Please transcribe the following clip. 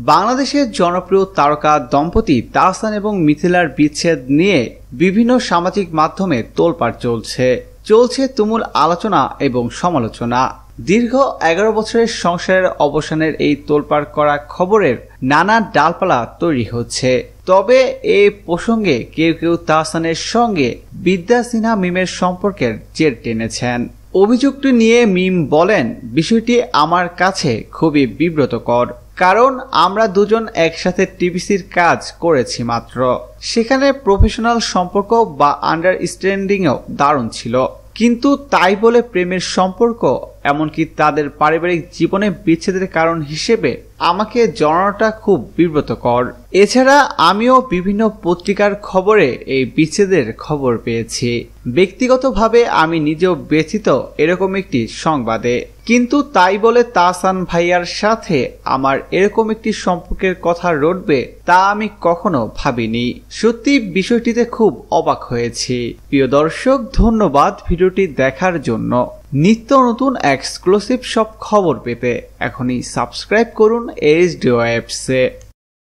বাংলাদেশের জনপ্রিয় তারকা দম্পতি তাহসান এবং মিথিলার বিচ্ছেদ নিয়ে বিভিন্ন সামাজিক মাধ্যমে তোলপাড় চলছে। চলছে তুমুল আলোচনা এবং সমালোচনা। দীর্ঘ এগারো বছরের সংসারের অবসানের এই তোলপাড় করা খবরের নানা ডালপালা তৈরি হচ্ছে। তবে এ প্রসঙ্গে কেউ কেউ তাহসানের সঙ্গে বিদ্যা সিনহা মিমের সম্পর্কের জের টেনেছেন। অভিযোগটি নিয়ে মিম বলেন, বিষয়টি আমার কাছে খুবই বিব্রতকর। কারণ আমরা দুজন একসাথে টিভিসির কাজ করেছি মাত্র। সেখানে প্রফেশনাল সম্পর্ক বা আন্ডারস্ট্যান্ডিংও দারুণ ছিল। কিন্তু তাই বলে প্রেমের সম্পর্ক এমনকি তাদের পারিবারিক জীবনে বিচ্ছেদের কারণ হিসেবে আমাকে জানানোটা খুব বিব্রতকর। এছাড়া আমিও বিভিন্ন পত্রিকার খবরে এই বিচ্ছেদের খবর পেয়েছি। ব্যক্তিগতভাবে আমি নিজেও ব্যথিত এরকম একটি সংবাদে। কিন্তু তাই বলে তাসান ভাইয়ার সাথে আমার এরকম একটি সম্পর্কের কথা রটবে তা আমি কখনো ভাবিনি। সত্যি বিষয়টিতে খুব অবাক হয়েছি। প্রিয় দর্শক, ধন্যবাদ ভিডিওটি দেখার জন্য। নিত্য নতুন এক্সক্লুসিভ সব খবর পেতে এখনই সাবস্ক্রাইব করুন এইচ ডি